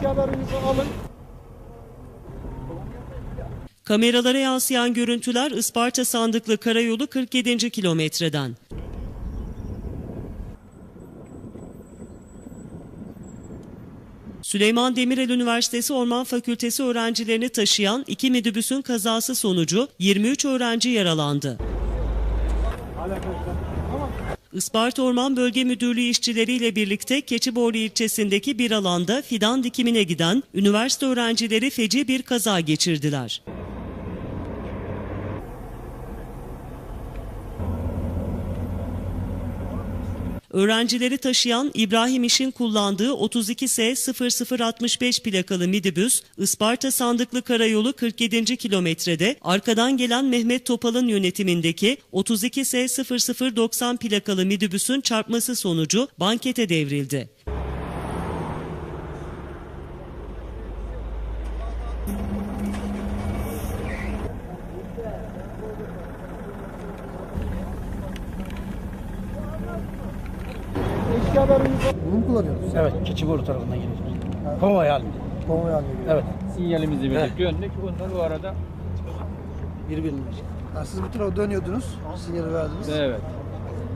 Eşyalarınızı alın. Kameralara yansıyan görüntüler Isparta Sandıklı Karayolu 47. kilometreden. Süleyman Demirel Üniversitesi Orman Fakültesi öğrencilerini taşıyan iki minibüsün kazası sonucu 23 öğrenci yaralandı. Isparta Orman Bölge Müdürlüğü işçileriyle birlikte Keçiborlu ilçesindeki bir alanda fidan dikimine giden üniversite öğrencileri feci bir kaza geçirdiler. Öğrencileri taşıyan İbrahim İş'in kullandığı 32S0065 plakalı midibüs, Isparta Sandıklı Karayolu 47. kilometrede arkadan gelen Mehmet Topal'ın yönetimindeki 32S0090 plakalı midibüsün çarpması sonucu bankete devrildi. Eşyalarınızı Bunu mu kullanıyorsunuz? Evet, Keçiboru tarafından geliyoruz. Konvoy halinde. Konvoy haline geliyor. Evet. Sinyalimizi verip döndük. Onlar bu arada Birbirine. Ha, siz bu tarafa dönüyordunuz, sinyali verdiniz. evet.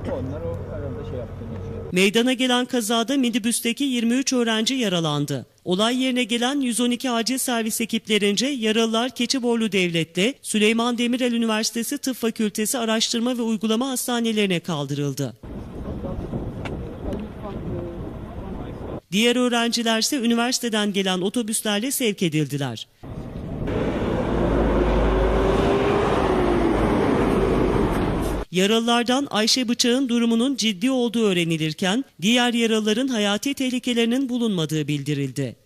Onlar o arada şey yaptığını. Meydana gelen kazada minibüsteki 23 öğrenci yaralandı. Olay yerine gelen 112 acil servis ekiplerince yaralılar Keçiborlu Devlet'te Süleyman Demirel Üniversitesi Tıp Fakültesi Araştırma ve Uygulama Hastanelerine kaldırıldı. Diğer öğrenciler ise üniversiteden gelen otobüslerle sevk edildiler. Yaralılardan Ayşe Bıçak'ın durumunun ciddi olduğu öğrenilirken diğer yaralıların hayati tehlikelerinin bulunmadığı bildirildi.